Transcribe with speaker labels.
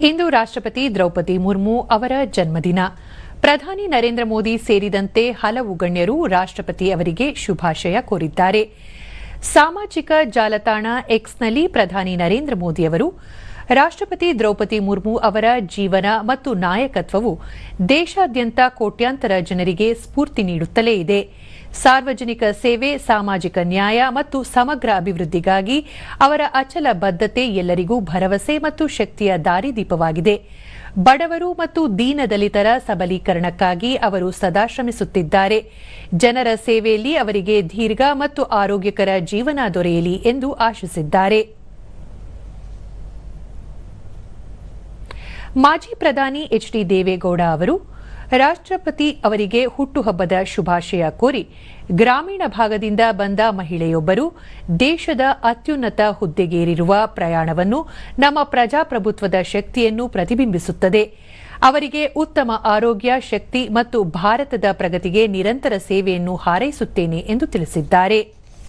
Speaker 1: ಇಂದು ರಾಷ್ಟ್ರಪತಿ ದ್ರೌಪದಿ ಮುರ್ಮು ಅವರ ಜನ್ಮದಿನ. ಪ್ರಧಾನಿ ನರೇಂದ್ರ ಮೋದಿ ಸೇರಿದಂತೆ ಹಲವು ಗಣ್ಯರು ರಾಷ್ಟ್ರಪತಿ ಅವರಿಗೆ ಶುಭಾಶಯ ಕೋರಿದ್ದಾರೆ. ಸಾಮಾಜಿಕ ಜಾಲತಾಣ ಎಕ್ಸ್ನಲ್ಲಿ ಪ್ರಧಾನಿ ನರೇಂದ್ರ ಮೋದಿ ಅವರು ರಾಷ್ಟ್ರಪತಿ ದ್ರೌಪದಿ ಮುರ್ಮು ಅವರ ಜೀವನ ಮತ್ತು ನಾಯಕತ್ವವು ದೇಶಾದ್ಯಂತ ಕೋಟ್ಯಾಂತರ ಜನರಿಗೆ ಸ್ಫೂರ್ತಿ ನೀಡುತ್ತಲೇ ಇದೆ. ಸಾರ್ವಜನಿಕ ಸೇವೆ, ಸಾಮಾಜಿಕ ನ್ಯಾಯ ಮತ್ತು ಸಮಗ್ರ ಅಭಿವೃದ್ಧಿಗಾಗಿ ಅವರ ಅಚಲ ಬದ್ಧತೆ ಎಲ್ಲರಿಗೂ ಭರವಸೆ ಮತ್ತು ಶಕ್ತಿಯ ದಾರಿದೀಪವಾಗಿದೆ. ಬಡವರು ಮತ್ತು ದೀನದಲಿತರ ಸಬಲೀಕರಣಕ್ಕಾಗಿ ಅವರು ಸದಾ ಶ್ರಮಿಸುತ್ತಿದ್ದಾರೆ. ಜನರ ಸೇವೆಯಲ್ಲಿ ಅವರಿಗೆ ದೀರ್ಘ ಮತ್ತು ಆರೋಗ್ಯಕರ ಜೀವನ ದೊರೆಯಲಿ ಎಂದು ಆಶಿಸಿದ್ದಾರೆ. ಮಾಜಿ ಪ್ರಧಾನಿ ಎಚ್ ಡಿ ದೇವೇಗೌಡ ಅವರು ರಾಷ್ಟ್ರಪತಿ ಅವರಿಗೆ ಹುಟ್ಟುಹಬ್ಬದ ಶುಭಾಶಯ ಕೋರಿ ಗ್ರಾಮೀಣ ಭಾಗದಿಂದ ಬಂದ ಮಹಿಳೆಯೊಬ್ಬರು ದೇಶದ ಅತ್ಯುನ್ನತ ಹುದ್ದೆಗೇರಿರುವ ಪ್ರಯಾಣವನ್ನು ನಮ್ಮ ಪ್ರಜಾಪ್ರಭುತ್ವದ ಶಕ್ತಿಯನ್ನು ಪ್ರತಿಬಿಂಬಿಸುತ್ತದೆ. ಅವರಿಗೆ ಉತ್ತಮ ಆರೋಗ್ಯ, ಶಕ್ತಿ ಮತ್ತು ಭಾರತದ ಪ್ರಗತಿಗೆ ನಿರಂತರ ಸೇವೆಯನ್ನು ಹಾರೈಸುತ್ತೇನೆ ಎಂದು ತಿಳಿಸಿದ್ದಾರೆ.